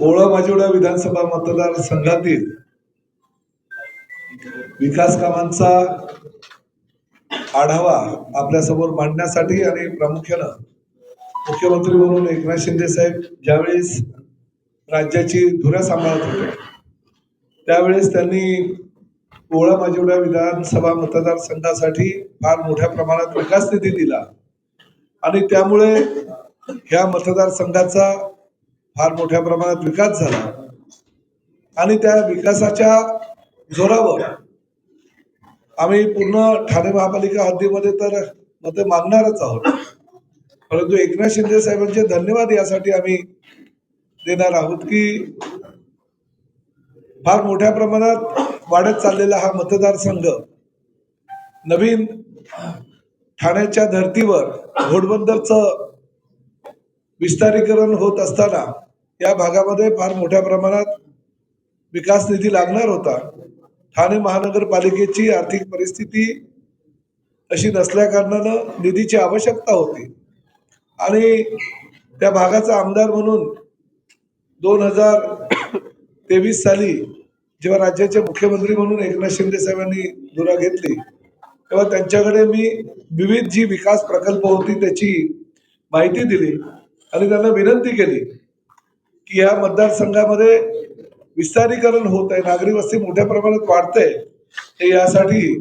ओळा माजिवडा विधानसभा मतदारसंघातील विकास कामांचा आढावा आपल्यासमोर मांडण्यासाठी आणि प्रामुख्यानं मुख्यमंत्री म्हणून एकनाथ शिंदे साहेब ज्यावेळेस राज्याची धुरा सांभाळत होते त्यावेळेस त्यांनी ओळा माजिवडा विधानसभा मतदारसंघासाठी फार मोठ्या प्रमाणात विकास निधी दिला. आणि त्यामुळे ह्या मतदारसंघाचा फार मोठ्या प्रमाणात विकास झाला. आणि त्या विकासाच्या जोरावर आम्ही पूर्ण ठाणे महापालिका हद्दीमध्ये तर मत मागणारच आहोत. परंतु एकनाथ शिंदे साहेबांचे धन्यवाद यासाठी आम्ही देणार आहोत की फार मोठ्या प्रमाणात वाढत चाललेला हा मतदारसंघ नवीन ठाण्याच्या धर्तीवर घोडबंदरचं विस्तारीकरण होत असताना या भागामध्ये फार मोठ्या प्रमाणात विकास निधी लागणार होता. ठाणे महानगरपालिकेची आर्थिक परिस्थिती अशी नसल्या कारणानं निधीची आवश्यकता होती. आणि त्या भागाचा आमदार म्हणून दोन हजार तेवीस साली जेव्हा राज्याचे मुख्यमंत्री म्हणून एकनाथ शिंदे साहेबांनी धुरा घेतली तेव्हा त्यांच्याकडे मी विविध जी विकास प्रकल्प होती त्याची माहिती दिली आणि त्यांना विनंती केली की या मतदारसंघामध्ये विस्तारीकरण होत आहे नागरी वस्ती मोठ्या प्रमाणात वाढते ते यासाठी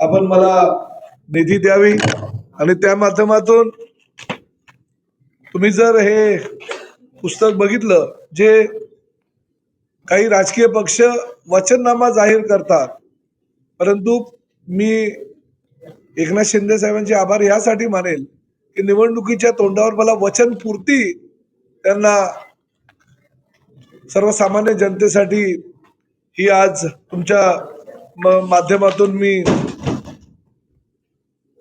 आपण मला निधी द्यावी आणि त्या माध्यमातून तुम्ही जर हे पुस्तक बघितलं जे काही राजकीय पक्ष वचननामा जाहीर करतात परंतु मी एकनाथ शिंदे साहेबांचे आभार यासाठी मानेल की निवडणुकीच्या तोंडावर मला वचनपूर्ती त्यांना सर्वसामान्य जनतेसाठी ही आज तुमच्या म- माध्यमातून मी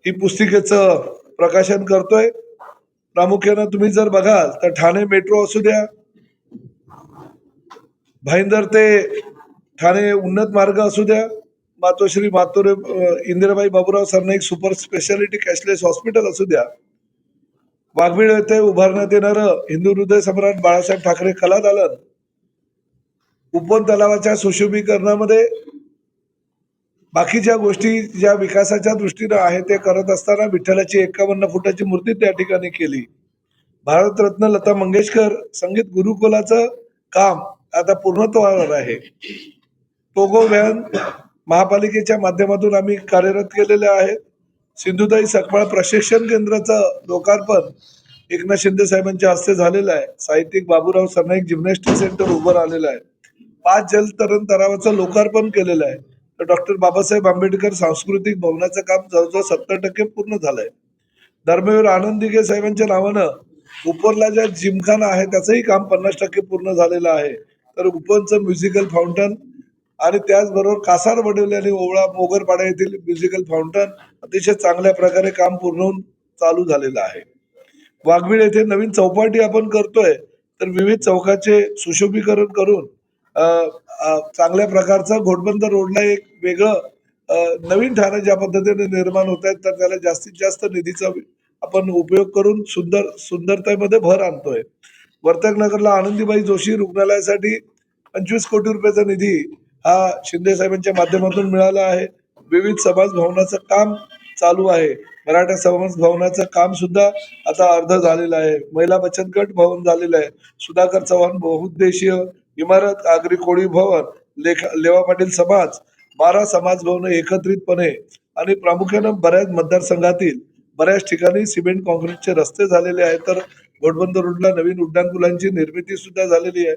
ही पुस्तिकेचं प्रकाशन करतोय. प्रामुख्यानं तुम्ही जर बघाल तर ठाणे मेट्रो असू द्या भाईंदर ते ठाणे उन्नत मार्ग असू द्या Matoshri Matore Indirabai Baburao Sarnaik super speciality cashless hospital असू द्या. वाघबीड येथे उभारण्यात येणारं हिंदू हृदय सम्राट बाळासाहेब ठाकरे कला दालन उपवन तलावाच्या सुशोभीकरणामध्ये बाकीच्या गोष्टी ज्या विकासाच्या दृष्टीनं आहे ते करत असताना विठ्ठलाची एकावन्न फुटाची मूर्ती त्या ठिकाणी केली. भारतरत्न लता मंगेशकर संगीत गुरुकुलाचं काम आता पूर्णत्वावर आहे. टोगो व्हॅन महापालिकेच्या माध्यमातून आम्ही कार्यरत केलेले आहे सिंधुताई सकपाळ प्रशिक्षण केंद्राचं लोकार्पण एकनाथ शिंदे साहेबांच्या हस्ते झालेलं आहे. साहित्यिक बाबूराव सरनाईक जिम्नॅस्टिक सेंटर उभं राहिलेलं आहे. पाच जलतरण तलावाचं लोकार्पण केलेलं आहे. तर डॉक्टर बाबासाहेब आंबेडकर सांस्कृतिक भवनाचं काम जवळजवळ सत्तर टक्के पूर्ण झालंय. धर्मवीर आनंद दिघे साहेबांच्या नावानं उपरला ज्या जिमखाना आहे त्याचंही काम पन्नास टक्के पूर्ण झालेलं आहे. तर उपवनचं म्युझिकल फाउंटन आणि त्याचबरोबर कासार वडवले आणि ओवळा मोगरपाडा येथील म्युझिकल फाउंटन अतिशय चांगल्या प्रकारे काम पूर्ण होऊन चालू झालेलं आहे. वाघबीळ येथे नवीन चौपाटी आपण करतोय तर विविध चौकाचे सुशोभीकरण करून चांगल्या प्रकारचं घोटबंद रोडला एक वेगळं नवीन ठाणे ज्या पद्धतीने निर्माण होत आहेत तर त्याला जास्तीत जास्त निधीचा आपण उपयोग करून सुंदर सुंदरतेमध्ये भर आणतोय. वर्तक नगरला आनंदीबाई जोशी रुग्णालयासाठी पंचवीस कोटी रुपयाचा निधी हा शिंदे साहेबांच्या माध्यमातून मिळाला आहे. विविध समाज भवनाचं काम चालू आहे. मराठा समाज भवनाचं काम सुद्धा आता अर्ध झालेलं आहे. महिला बचत गट भवन झालेलं आहे. सुधाकर चव्हाण बहुउद्देशीय इमारत आगरी कोळी भवन लेखा लेवा पाटील समाज बारा समाज भवन एकत्रितपणे आणि प्रामुख्यानं बऱ्याच मतदारसंघातील बऱ्याच ठिकाणी सिमेंट कॉन्क्रीटचे रस्ते झालेले आहेत. तर घोटबंदर रोडला नवीन उड्डाणपुलांची निर्मिती सुद्धा झालेली आहे.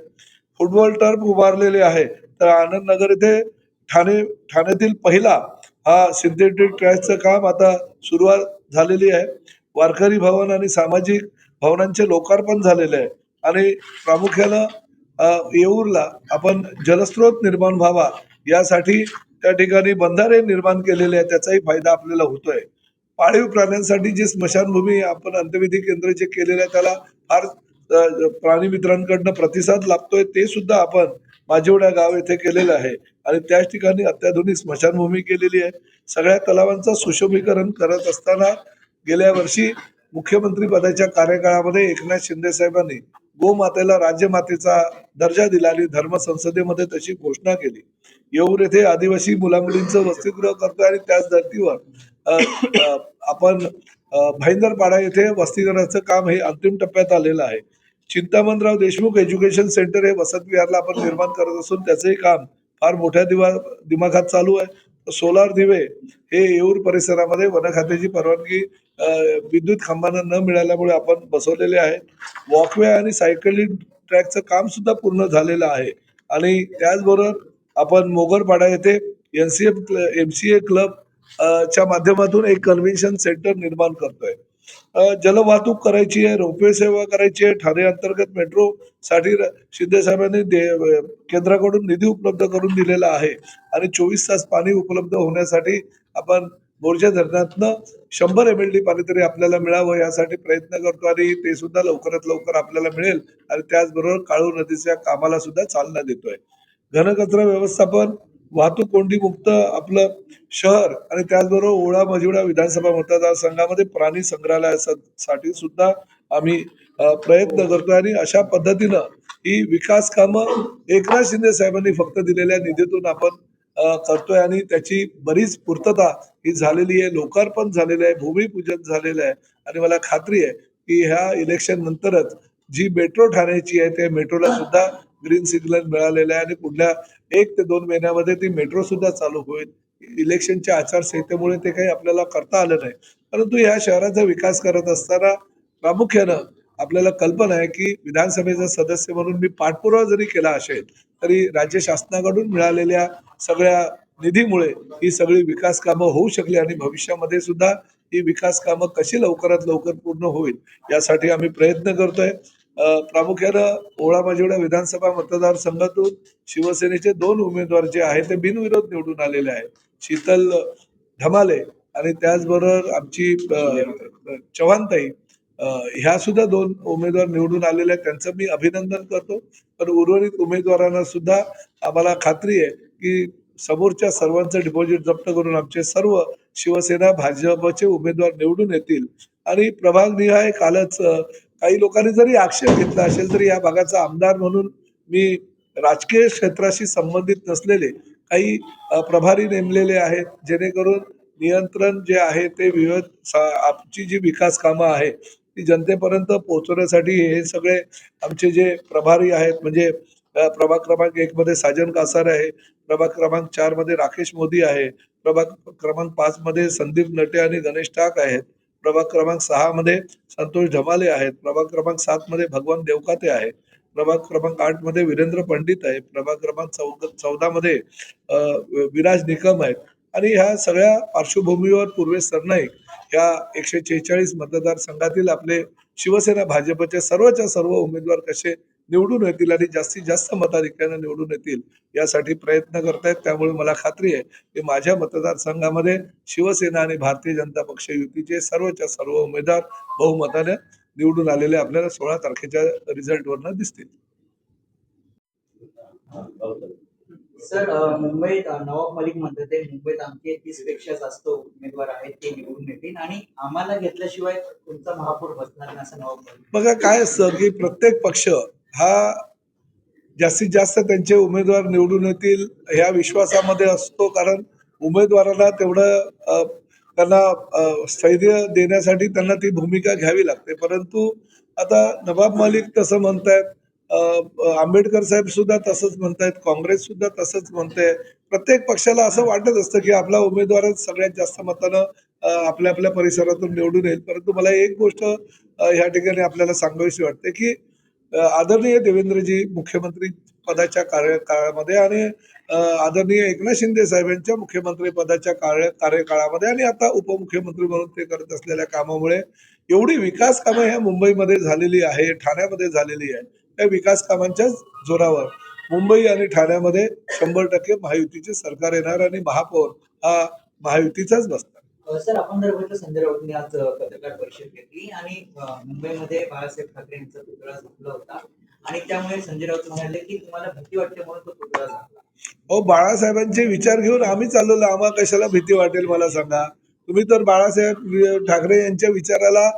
फुटबॉल टर्फ उभारलेले आहे. तर आनंद नगर येथे ठाणे ठाण्यातील पहिला हा सिंथेटिक ट्रॅकचं काम आता सुरुवात झालेली आहे. वारकरी भवन आणि सामाजिक भवनांचे लोकार्पण झालेले आहे. आणि प्रामुख्यानं येऊरला आपण जलस्रोत निर्माण व्हावा यासाठी त्या ठिकाणी बंधारे निर्माण केलेले आहे त्याचाही फायदा आपल्याला होतोय. पाळीव प्राण्यांसाठी जी स्मशानभूमी आपण अंत्यविधी केंद्र जे केलेलं आहे त्याला फार प्राणी मित्रांकडनं प्रतिसाद लाभतोय. ते सुद्धा आपण माझेवड्या गाव येथे केलेलं आहे. आणि त्याच ठिकाणी अत्याधुनिक स्मशानभूमी केलेली आहे. सगळ्या तलावांचं सुशोभीकरण करत असताना गेल्या वर्षी मुख्यमंत्री पदाच्या कार्यकाळामध्ये एकनाथ शिंदे साहेबांनी गोमातेला राज्यमातेचा दर्जा दिला आणि धर्म संसदेमध्ये तशी घोषणा केली. येऊर येथे आदिवासी मुलामुलींचं वसतिगृह करतोय आणि त्याच धर्तीवर आपण भाईंदरपाडा येथे वसतिगृहाचं काम हे अंतिम टप्प्यात आलेलं आहे. चिंतामणराव देशमुख एज्युकेशन सेंटर हे वसंत विहारला आपण निर्माण करत असून त्याचंही काम फार मोठ्या दिवा दिमाखात चालू आहे. सोलार दिवे हे येऊर परिसरामध्ये वन खात्याची परवानगी विद्युत खांबांना न मिळाल्यामुळे आपण बसवलेले आहेत. वॉकवे आणि सायकलिंग ट्रॅकचं काम सुद्धा पूर्ण झालेलं आहे. आणि त्याचबरोबर आपण मोगरपाडा येथे N C F M C A club च्या माध्यमातून एक कन्व्हेन्शन सेंटर निर्माण करतोय. जलवाहतूक करायची आहे रोपवे सेवा करायची आहे ठाणे अंतर्गत मेट्रो साठी शिंदे साहेबांनी केंद्राकडून निधी उपलब्ध करून दिलेला आहे. आणि चोवीस तास पाणी उपलब्ध होण्यासाठी आपण बोरच्या धरणातनं शंभर एम एल डी पाणी तरी आपल्याला मिळावं यासाठी प्रयत्न करतो आणि ते सुद्धा लवकरात लवकर आपल्याला मिळेल. आणि त्याचबरोबर काळू नदीच्या कामाला सुद्धा चालना देतोय. घनकचरा व्यवस्थापन वाहतूक कोंडी मुक्त आपलं शहर आणि त्याचबरोबर ओळा मजिवडा विधानसभा मतदारसंघामध्ये प्राणी संग्रहालयासाठी सुद्धा आम्ही प्रयत्न करतोय आणि अशा पद्धतीनं ही विकास कामं एकनाथ शिंदे साहेबांनी फक्त दिलेल्या निधीतून आपण करतोय आणि त्याची बरीच पूर्तता ही झालेली आहे लोकार्पण झालेलं आहे भूमिपूजन झालेलं आहे आणि मला खात्री आहे की ह्या इलेक्शन नंतरच जी मेट्रो ठाण्याची आहे त्या मेट्रोला सुद्धा ग्रीन सिग्नल मिळालेलं आहे आणि पुढल्या एक ते दोन महिन्यामध्ये ती मेट्रो सुद्धा चालू होईल. इलेक्शनच्या आचारसंहितेमुळे ते काही आपल्याला करता आलं नाही. परंतु ह्या शहराचा विकास करत असताना प्रामुख्यानं आपल्याला कल्पना आहे की विधानसभेचा सदस्य म्हणून मी पाठपुरावा जरी केला असेल तरी राज्य शासनाकडून मिळालेल्या सगळ्या निधीमुळे ही सगळी विकास कामं होऊ शकली आणि भविष्यामध्ये सुद्धा ही विकास कामं कशी लवकरात लवकर पूर्ण होईल यासाठी आम्ही प्रयत्न करतोय. प्रामुख्यानं ओळा माजिवडा विधानसभा मतदारसंघातून शिवसेनेचे दोन उमेदवार जे आहेत ते बिनविरोध निवडून आलेले आहेत. शीतल धमाले आणि त्याचबरोबर आमची चव्हाणताई ह्या सुद्धा दोन उमेदवार निवडून आलेले आहेत. त्यांचं मी अभिनंदन करतो. पण उर्वरित उमेदवारांना सुद्धा आम्हाला खात्री आहे की समोरच्या सर्वांचं डिपॉझिट जप्त करून आमचे सर्व शिवसेना भाजपचे उमेदवार निवडून येतील. आणि प्रभाग निहाय कालच काही लोकांनी जरी आक्षेप घेतला असेल तरी या भागाचा आमदार म्हणून मी राजकीय क्षेत्राशी संबंधित नसलेले काही प्रभारी नेमलेले आहेत जेणेकरून नियंत्रण जे आहे ते विविध सा- आमची जी विकास कामं आहे ती जनतेपर्यंत पोहोचवण्यासाठी हे सगळे आमचे जे प्रभारी आहेत म्हणजे प्रभाग क्रमांक एक मध्ये साजन कासार आहे प्रभाग क्रमांक चारमध्ये राकेश मोदी आहे प्रभाग क्रमांक पाच मध्ये संदीप नटे आणि गणेश टाक आहेत. प्रभाग क्रमांक सहा मध्ये संतोष ढमाले आहेत. प्रभाग क्रमांक सात मध्ये भगवान देवकाते आहे प्रभाग क्रमांक आठमध्ये वीरेंद्र पंडित आहे प्रभाग क्रमांक चौदा चौदा मध्ये विराज निकम आहेत. आणि ह्या सगळ्या पार्श्वभूमीवर पूर्वे सरनाईक या एकशे छेचाळीस मतदारसंघातील आपले शिवसेना भाजपचे सर्वच्या सर्व उमेदवार कसे निवडून येतील आणि जास्तीत जास्त मताधिक्यानं निवडून येतील यासाठी प्रयत्न करतायत. त्यामुळे मला खात्री आहे की माझ्या मतदारसंघामध्ये शिवसेना आणि भारतीय जनता पक्ष युतीचे सर्वच्या सर्व उमेदवार बहुमताने निवडून आलेले आपल्याला सोळा तारखेच्या रिझल्टवरनं दिसतील. सर मुंबईत नवाब मलिक म्हणतात मुंबईत आमचे तीसपेक्षा जास्त उमेदवार आहेत ते निवडून येतील आणि आम्हाला घेतल्याशिवाय तुमचा महापौर बसणार नाही असं नवाब मलिक बघा काय असतं की प्रत्येक पक्ष हा जास्तीत जास्त त्यांचे उमेदवार निवडून येतील ह्या विश्वासामध्ये असतो कारण उमेदवाराला तेवढं त्यांना स्थैर्य देण्यासाठी त्यांना ती भूमिका घ्यावी लागते. परंतु आता नवाब मालिक तसं म्हणतायत आंबेडकर साहेब सुद्धा तसंच म्हणतायत काँग्रेस सुद्धा तसंच म्हणते. प्रत्येक पक्षाला असं वाटत असतं की आपला उमेदवारच सगळ्यात जास्त मतानं आपल्या आपल्या परिसरातून निवडून येईल. परंतु मला एक गोष्ट ह्या ठिकाणी आपल्याला सांगावीशी वाटते की आदरणीय देवेंद्रजी मुख्यमंत्री पदाच्या कार्यकाळामध्ये आणि आदरणीय एकनाथ शिंदे साहेबांच्या मुख्यमंत्री पदाच्या कार्य कार्यकाळामध्ये आणि आता उपमुख्यमंत्री म्हणून ते करत असलेल्या कामामुळे एवढी विकास कामं ह्या मुंबईमध्ये झालेली आहे ठाण्यामध्ये झालेली आहे. त्या विकास कामांच्याच जोरावर मुंबई आणि ठाण्यामध्ये शंभर टक्के महायुतीचे सरकार येणार आणि महापौर हा महायुतीचाच बसणार. सर आपण जर बघितलं संजय राऊतने आज पत्रकार परिषद घेतली आणि मुंबईमध्ये बाळासाहेब ठाकरे यांचा पुतळा झुकला होता. आणि त्यामुळे संजय राऊत म्हणाले की तुम्हाला भीती वाटते म्हणून तो पुतळा झाला अहो बाळासाहेबांचे विचार घेऊन आम्ही चाललेलो आम्हाला कशाला भीती वाटेल मला सांगा. तुम्ही तर बाळासाहेब ठाकरे यांच्या विचाराला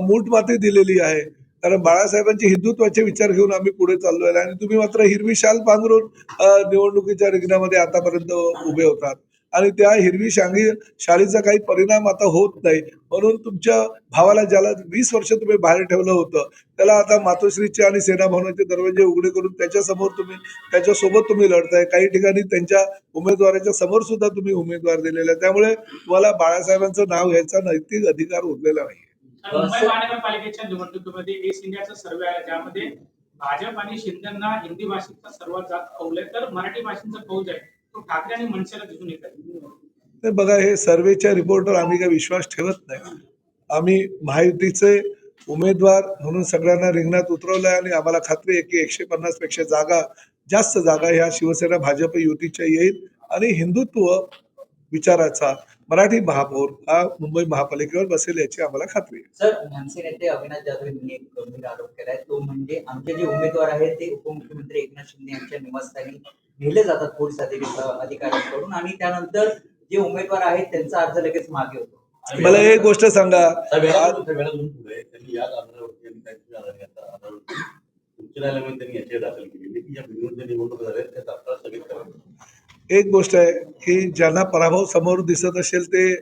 मूठ माती दिलेली आहे. कारण बाळासाहेबांचे हिंदुत्वाचे विचार घेऊन आम्ही पुढे चाललो आहे आणि तुम्ही मात्र हिरवी शाल पांघरून निवडणुकीच्या रिंगणामध्ये आतापर्यंत उभे होतात. आणि त्या हिरवी शांगी शाळेचा काही परिणाम आता होत नाही. म्हणून तुमच्या भावाला ज्याला वीस वर्ष तुम्ही बाहेर ठेवलं होतं त्याला आता मातोश्रीचे आणि सेना भवनाचे दरवाजे उघडे करून त्याच्यासमोर तुम्ही त्याच्यासोबत तुम्ही लढताय. काही ठिकाणी त्यांच्या उमेदवाराच्या समोर सुद्धा तुम्ही उमेदवार दिलेला आहे. त्यामुळे तुम्हाला बाळासाहेबांचं नाव घ्यायचा नैतिक अधिकार उरलेला नाही मुंबई महानगरपालिकेच्या निवडणुकीमध्ये एस इंडियाचा सर्वे ज्यामध्ये भाजप आणि शिंदेना हिंदी भाषेचा सर्वात जास्त कौल आहे. तर मराठी भाषेचा कौल आहे. ठाकरे आणि मनसेला दिसून येत आहे. ते बघा हे सर्वेच्या रिपोर्टवर आम्ही काही विश्वास ठेवत नाही. आम्ही महायुतीचे उमेदवार म्हणून सगळ्यांना रिंगणात उतरवलं आहे आणि आम्हाला खात्री आहे की एकशे पन्नासपेक्षा जागा जास्त जागा ह्या शिवसेना भाजप युतीच्या येईल आणि हिंदुत्व विचाराचा मराठी महापौर हा मुंबई महापालिकेवर बसेल याची आम्हाला खात्री आहे. सर मनसे नेते अविनाश जाधव यांनी एक गंभीर आरोप केलाय. तो म्हणजे आमचे जे उमेदवार आहेत ते उपमुख्यमंत्री एकनाथ शिंदे यांच्या निवासस्थानी नेले जातात पोलीस अधिक- अधिकाऱ्यांकडून आणि त्यानंतर जे उमेदवार आहेत त्यांचा अर्ज लगेच मागे होतो. मला एक गोष्ट सांगा. या एक गोष्ट आहे की ज्यांना पराभव समोर दिसत असेल ते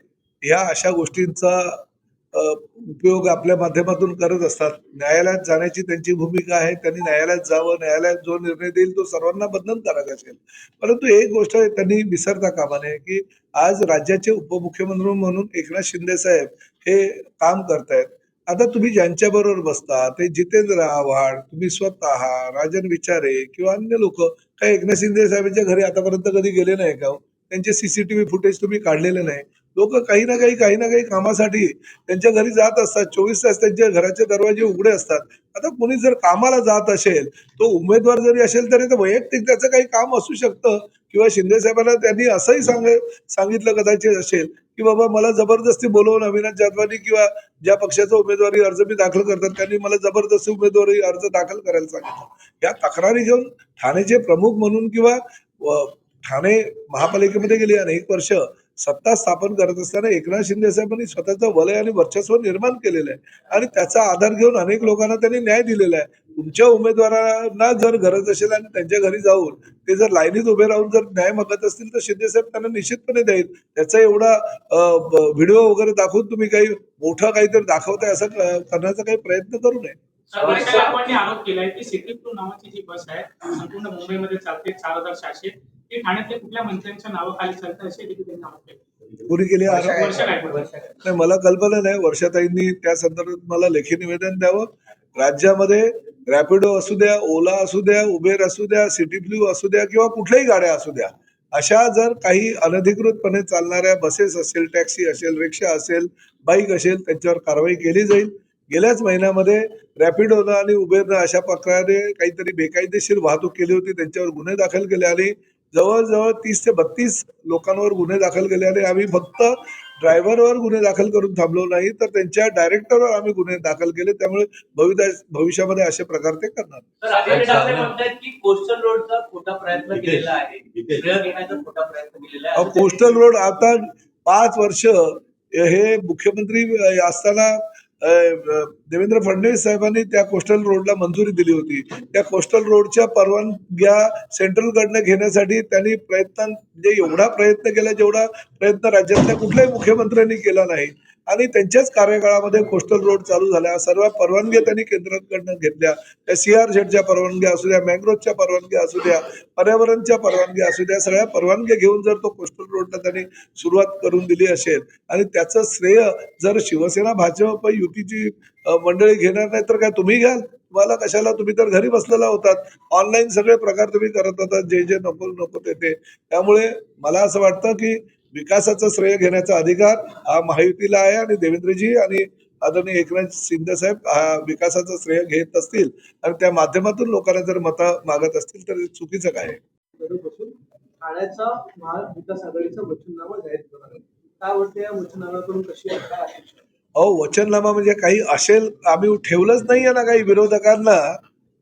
ह्या अशा गोष्टींचा उपयोग आपल्या माध्यमातून करत असतात. न्यायालयात जाण्याची त्यांची भूमिका आहे. त्यांनी न्यायालयात जावं. न्यायालयात जो निर्णय देईल तो सर्वांना बंधनकारक असेल. परंतु एक गोष्ट त्यांनी विसरता कामा नये की आज राज्याचे उपमुख्यमंत्री म्हणून एकनाथ शिंदे साहेब हे काम करतायत. आता तुम्ही ज्यांच्या बरोबर बसता ते जितेंद्र आव्हाड तुम्ही स्वतः राजन विचारे किंवा अन्य लोक काही एकनाथ शिंदे साहेबांच्या घरी आतापर्यंत कधी गेले नाही का हो? त्यांचे सीसीटीव्ही फुटेज तुम्ही काढलेले नाही. लोक काही ना काही काही ना काही कामासाठी त्यांच्या घरी जात असतात. चोवीस तास त्यांच्या घराचे दरवाजे उघडे असतात. आता कोणी जर कामाला जात असेल तो उमेदवार जरी असेल तरी तर वैयक्तिक त्याचं काही काम असू शकतं. किंवा शिंदे साहेबांना त्यांनी असंही सांग सांगितलं कदाचित असेल की बाबा मला जबरदस्ती बोलवून अविनाश जाधवानी किंवा ज्या पक्षाचा उमेदवारी अर्ज मी दाखल करतात त्यांनी मला जबरदस्ती उमेदवारी अर्ज दाखल करायला सांगितलं. या तक्रारी घेऊन ठाण्याचे प्रमुख म्हणून किंवा ठाणे महापालिकेमध्ये गेली अनेक वर्ष सत्ता स्थापन करत असताना एकनाथ शिंदे साहेबांनी स्वतःचं वलय आणि वर्चस्व निर्माण केलेलं आहे. आणि त्याचा आधार घेऊन अनेक लोकांना त्यांनी न्याय दिलेला आहे. तुमच्या उमेदवारांना जर गरज असेल आणि त्यांच्या घरी जाऊन ते जर लाईनीत उभे राहून जर न्याय मागत असतील तर शिंदे साहेब त्यांना निश्चितपणे देईल. त्याचा एवढा व्हिडिओ वगैरे दाखवून तुम्ही काही मोठं काहीतरी दाखवताय असं क- करण्याचा काही प्रयत्न करू नये. आरोप केलाय की सिटी टू नावाची जी बस आहे संपूर्ण मुंबईमध्ये चालते चार हजार सहाशे. ती ठाण्यातल्या कुठल्या मंत्र्यांच्या नावाखाली चालते असे देखील त्यांनी आरोप केले गायकवाड. नाही मला कल्पना नाही. वर्षाताईंनी त्या संदर्भात मला लेखी निवेदन द्यावं. राज्यामध्ये रॅपिडो असू द्या ओला असू द्या उबेर असू द्या सिटी ब्ल्यू असू द्या किंवा कुठल्याही गाड्या असू द्या अशा जर काही अनधिकृतपणे चालणाऱ्या बसेस असेल टॅक्सी असेल रिक्षा असेल बाईक असेल त्यांच्यावर कारवाई केली जाईल. गेल्याच महिन्यामध्ये रॅपिडोनं आणि उबेरनं अशा प्रकारे काहीतरी बेकायदेशीर वाहतूक केली होती. त्यांच्यावर गुन्हे दाखल केले आणि जवळजवळ तीस ते बत्तीस लोकांवर गुन्हे दाखल केले आणि आम्ही फक्त ड्रायव्हरवर गुन्हे दाखल करून थांबलो नाही तर त्यांच्या डायरेक्टरवर आम्ही गुन्हे दाखल केले. त्यामुळे भविष्या भविष्यामध्ये असे प्रकार ते करणार. कोस्टल रोडचा खोटा प्रयत्न इथेच. केलेला आहे. इथेच. श्रेय घेण्याचा खोटा प्रयत्न केलेला अहो, आहे कोस्टल रोड आता पाच वर्ष हे मुख्यमंत्री असताना देवेंद्र फडणवीस साहेबांनी त्या कोस्टल रोडला मंजुरी दिली होती. त्या कोस्टल रोडच्या परवानग्या सेंट्रलकडनं घेण्यासाठी त्यांनी प्रयत्न म्हणजे एवढा प्रयत्न केला जेवढा प्रयत्न राज्यातल्या कुठल्याही मुख्यमंत्र्यांनी केला नाही. आणि त्यांच्याच कार्यकाळामध्ये कोस्टल रोड चालू झाल्या सर्व परवानग्या त्यांनी केंद्राकडनं घेतल्या. त्या सी आर झेडच्या परवानग्या असू द्या मँग्रोजच्या परवानग्या असू द्या पर्यावरणच्या परवानग्या असू द्या सगळ्या परवानग्या घेऊन जर तो कोस्टल रोडला त्यांनी सुरुवात करून दिली असेल आणि त्याचं श्रेय जर शिवसेना भाजप युतीची मंडळी घेणार नाही तर काय तुम्ही घ्याल? तुम्हाला कशाला? तुम्ही तर घरी बसलेला होतात. ऑनलाईन सगळे प्रकार तुम्ही करत होतात. जे जे नको नको ते. त्यामुळे मला असं वाटतं की विकासाचं श्रेय घेण्याचा अधिकार हा महायुतीला आहे आणि देवेंद्रजी आणि आदरणीय एकनाथ शिंदे साहेब हा विकासाचं श्रेय घेत असतील आणि त्या माध्यमातून लोकांना जर मतं मागत असतील तर चुकीचं काय? अहो वचननामा म्हणजे काही असेल आम्ही ठेवलंच नाहीये ना काही विरोधकांना.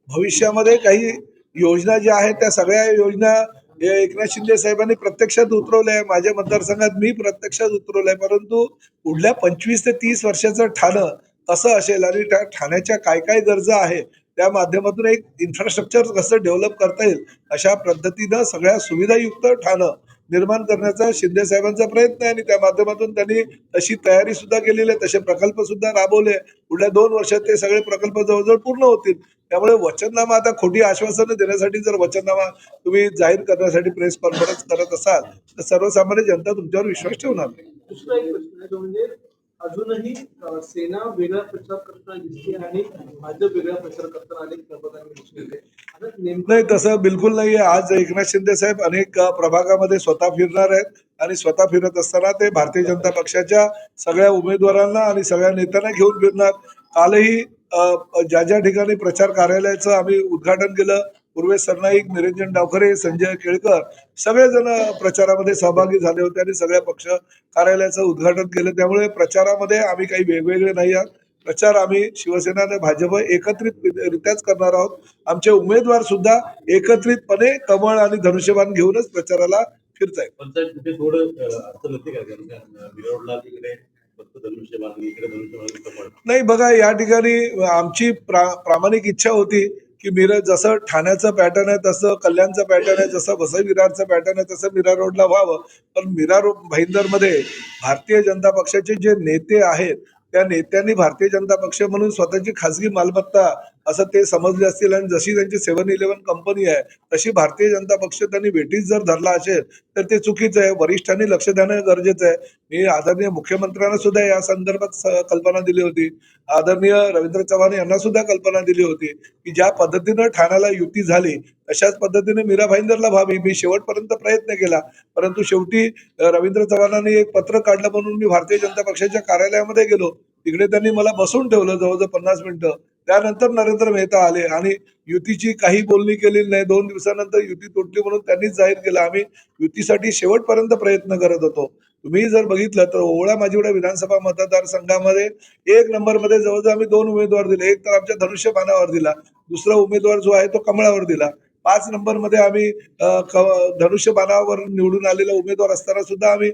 भविष्यामध्ये काही योजना ज्या आहेत त्या सगळ्या योजना हे एकनाथ शिंदे साहेबांनी प्रत्यक्षात उतरवलंय. आहे माझ्या मतदारसंघात मी प्रत्यक्षात उतरवलंय. परंतु पुढल्या पंचवीस ते तीस वर्षाचं ठाणं कसं असेल आणि त्या ठाण्याच्या काय काय गरजा आहे त्या माध्यमातून एक इन्फ्रास्ट्रक्चर कसं डेव्हलप करता येईल अशा पद्धतीनं सगळ्या सुविधायुक्त ठाणं निर्माण करण्याचा शिंदे साहेबांचा प्रयत्न आहे आणि त्या माध्यमातून त्यांनी तशी तयारी सुद्धा केलेली आहे. तसे प्रकल्प सुद्धा राबवले. पुढल्या दोन वर्षात ते सगळे प्रकल्प जवळजवळ पूर्ण होतील. त्यामुळे वचननामा आता खोटी आश्वासनं देण्यासाठी जर वचननामा तुम्ही जाहीर करण्यासाठी प्रेस कॉन्फरन्स करत असाल तर सर्वसामान्य जनता तुमच्यावर विश्वास ठेवणार नाही. दुसरा एक प्रश्न आहे तो म्हणजे अजूनही अं, सेना वेगळा प्रचार करताना दिसते आणि भाजप वेगळा प्रचार करताना अनेक प्रभागांनी दिसून येते आता नेमकं नाही तसं बिलकुल नाहीये आज एकनाथ शिंदे साहेब अनेक अ, प्रभागामध्ये स्वतः फिरणार आहेत आणि स्वतः फिरत असताना ते भारतीय जनता पक्षाच्या सगळ्या उमेदवारांना आणि सगळ्या नेत्यांना घेऊन फिरणार. कालही ज्या ज्या ठिकाणी प्रचार कार्यालयाचं आम्ही उद्घाटन केलं पूर्वेश सरनाईक निरंजन डावखरे संजय केळकर सगळेजण प्रचारामध्ये सहभागी झाले होते आणि सगळ्या पक्ष कार्यालयाचं उद्घाटन केलं. त्यामुळे प्रचारामध्ये आम्ही काही वेगवेगळे नाही आहात. प्रचार आम्ही शिवसेना आणि भाजप एकत्रितरित्याच करणार आहोत. आमचे उमेदवार सुद्धा एकत्रितपणे कमळ आणि धनुष्यबाण घेऊनच प्रचाराला फिरत नाही बघा या ठिकाणी आमची प्रा प्रामाणिक इच्छा होती की मिरज जसं ठाण्याचं पॅटर्न आहे तसं कल्याणचं पॅटर्न आहे जसं वसई विरारचं पॅटर्न आहे तसं मीरा रोडला व्हावं. पण मीरा रोड भाईंदरमध्ये भारतीय जनता पक्षाचे जे नेते आहेत त्या नेत्यांनी भारतीय जनता पक्ष म्हणून स्वतःची खासगी मालमत्ता असं ते समजले असतील. आणि जशी त्यांची सेव्हन इलेव्हन कंपनी आहे तशी भारतीय जनता पक्ष त्यांनी वेटीस जर धरला असेल तर ते चुकीचं आहे. वरिष्ठांनी लक्ष देणं गरजेचं आहे. मी आदरणीय मुख्यमंत्र्यांना सुद्धा या संदर्भात कल्पना दिली होती. आदरणीय रवींद्र चव्हाण यांना सुद्धा कल्पना दिली होती की ज्या पद्धतीनं ठाण्याला युती झाली तशाच पद्धतीने मीरा भाईंदरला व्हावी. मी शेवटपर्यंत प्रयत्न केला. परंतु शेवटी रवींद्र चव्हाणांनी एक पत्र काढलं म्हणून मी भारतीय जनता पक्षाच्या कार्यालयामध्ये गेलो. तिकडे त्यांनी मला बसून ठेवलं जवळजवळ पन्नास मिनिटं. त्यानंतर नरेंद्र मेहता आले आणि युतीची काही बोलणी केलेली नाही. दोन दिवसानंतर युती तुटली म्हणून त्यांनीच जाहीर केलं. आम्ही युतीसाठी शेवटपर्यंत प्रयत्न करत होतो. तुम्ही जर बघितलं तर ओवळा माझीवडा विधानसभा मतदारसंघामध्ये एक नंबरमध्ये जवळजवळ आम्ही दोन उमेदवार दिले. एक तर आमच्या धनुष्यबाणावर दिला. दुसरा उमेदवार जो आहे तो कमळावर दिला. पाच नंबरमध्ये आम्ही धनुष्यबाणावर निवडून आलेला उमेदवार असताना सुद्धा आम्ही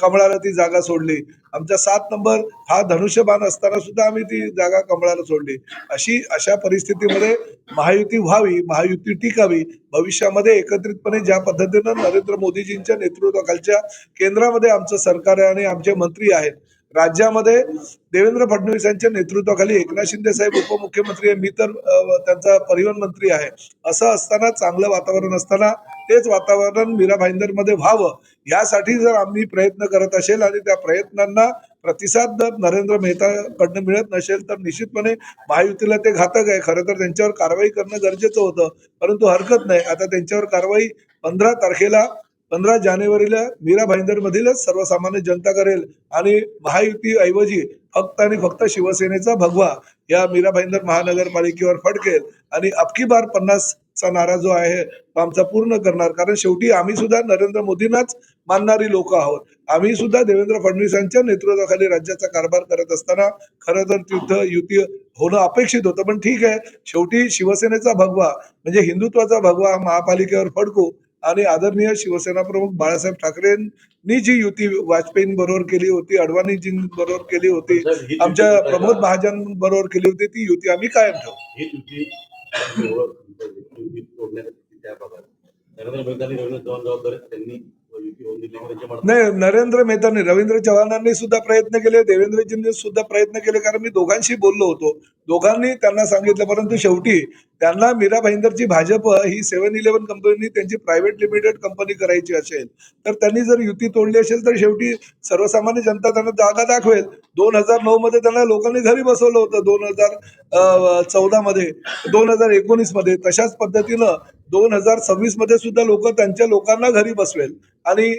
कमळाला ती जागा सोडली. आमचा सात नंबर हा धनुष्यबाण असताना सुद्धा आम्ही ती जागा कमळाला सोडली. अशी अशा परिस्थितीमध्ये महायुती व्हावी महायुती टिकावी भविष्यामध्ये एकत्रितपणे ज्या पद्धतीनं नरेंद्र मोदीजींच्या नेतृत्वाखालच्या केंद्रामध्ये आमचं सरकार आहे आणि आमचे मंत्री आहेत राज्यामध्ये देवेंद्र फडणवीस यांच्या नेतृत्वाखाली एकनाथ शिंदे साहेब उपमुख्यमंत्री आहे मी तर त्यांचा परिवहन मंत्री आहे. असं असताना चांगलं वातावरण असताना तेच वातावरण मीरा भाईंदरमध्ये व्हावं यासाठी जर आम्ही प्रयत्न करत असेल आणि त्या प्रयत्नांना प्रतिसाद जर नरेंद्र मेहताकडनं मिळत नसेल तर निश्चितपणे महायुतीला ते घातक आहे. खरं तर त्यांच्यावर कारवाई करणं गरजेचं होतं परंतु हरकत नाही. आता त्यांच्यावर कारवाई पंधरा तारखेला पंधरा जानेवारीला मीरा भाईंदर मधीलच सर्वसामान्य जनता करेल आणि महायुती ऐवजी फक्त आणि फक्त शिवसेनेचा भगवा या मीरा भाईंदर महानगरपालिकेवर फडकेल. आणि अबकी बार पन्नासचा नारा जो आहे तो आमचा पूर्ण करणार. कारण शेवटी आम्ही सुद्धा नरेंद्र मोदींनाच मानणारी लोक आहोत. आम्ही सुद्धा देवेंद्र फडणवीसांच्या नेतृत्वाखाली राज्याचा कारभार करत असताना खरं तर तिथं युती होणं अपेक्षित होतं. पण ठीक आहे शेवटी शिवसेनेचा भगवा म्हणजे हिंदुत्वाचा भगवा महापालिकेवर फडकू आणि आदरणीय शिवसेना प्रमुख बाळासाहेब ठाकरेंनी जी युती वाजपेयींबरोबर केली होती अडवाणीजींबरोबर केली होती आमच्या प्रमोद महाजन बरोबर केली होती ती युती आम्ही कायम ठेवू. ही मनात नाही नरेंद्र मेहतांनी रवींद्र चव्हाणांनी सुद्धा प्रयत्न केले देवेंद्रजींनी सुद्धा प्रयत्न केले कारण मी दोघांशी बोललो होतो. दोघांनी त्यांना सांगितलं परंतु शेवटी त्यांना मीरा भाईंदरची भाजप ही सेव्हन इलेव्हन कंपनी त्यांची प्रायव्हेट लिमिटेड कंपनी करायची असेल तर त्यांनी जर युती तोडली असेल तर शेवटी सर्वसामान्य जनता त्यांना जागा दाखवेल. दोन हजार नऊ मध्ये त्यांना लोकांनी घरी बसवलं होतं दोन हजार चौदा मध्ये दोन हजार एकोणीसमध्ये. तशाच पद्धतीनं दोन हजार सव्वीसमध्ये सुद्धा लोक त्यांच्या लोकांना घरी बसवेल आणि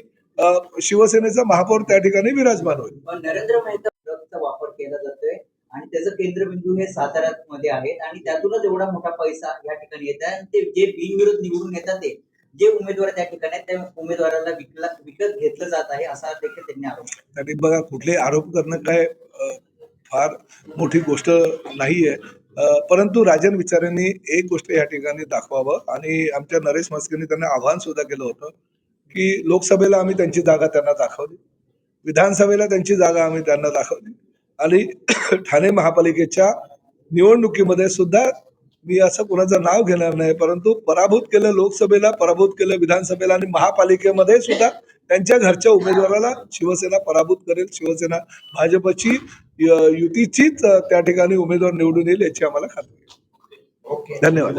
शिवसेनेचा महापौर त्या ठिकाणी विराजमान होईल. नरेंद्र मेहता वापर केला जातोय. आणि त्याचं केंद्रबिंदू हे साताऱ्यात मध्ये आहेत. आणि त्यातूनच एवढा मोठा पैसा या ठिकाणी येत आहे. आणि ते जे बिनविरोध निवडून येतात ते जे उमेदवार त्या ठिकाणी त्या उमेदवाराला विकला विकत घेतलं जात आहे असा देखील त्यांनी आरोप आणि बघा कुठले आरोप करणं काय फार मोठी गोष्ट नाही आहे परंतु राजन विचारांनी एक गोष्ट या ठिकाणी दाखवावं. आणि आमच्या नरेश मस्केनी त्यांना आव्हान सुद्धा केलं होतं की लोकसभेला आम्ही त्यांची जागा त्यांना दाखवली. विधानसभेला त्यांची जागा आम्ही त्यांना दाखवली. आणि ठाणे महापालिकेच्या निवडणुकीमध्ये सुद्धा मी असं कोणाचं नाव घेणार नाही परंतु पराभूत केलं लोकसभेला पराभूत केलं विधानसभेला आणि महापालिकेमध्ये सुद्धा त्यांच्या घरच्या उमेदवाराला शिवसेना पराभूत करेल. शिवसेना भाजपची युतीचीच त्या ठिकाणी उमेदवार निवडून येईल याची आम्हाला खात्री धन्यवाद.